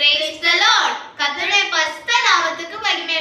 brace த Lord கர்த்தருடைய பரிசுத்த நாமத்துக்கு மகிமை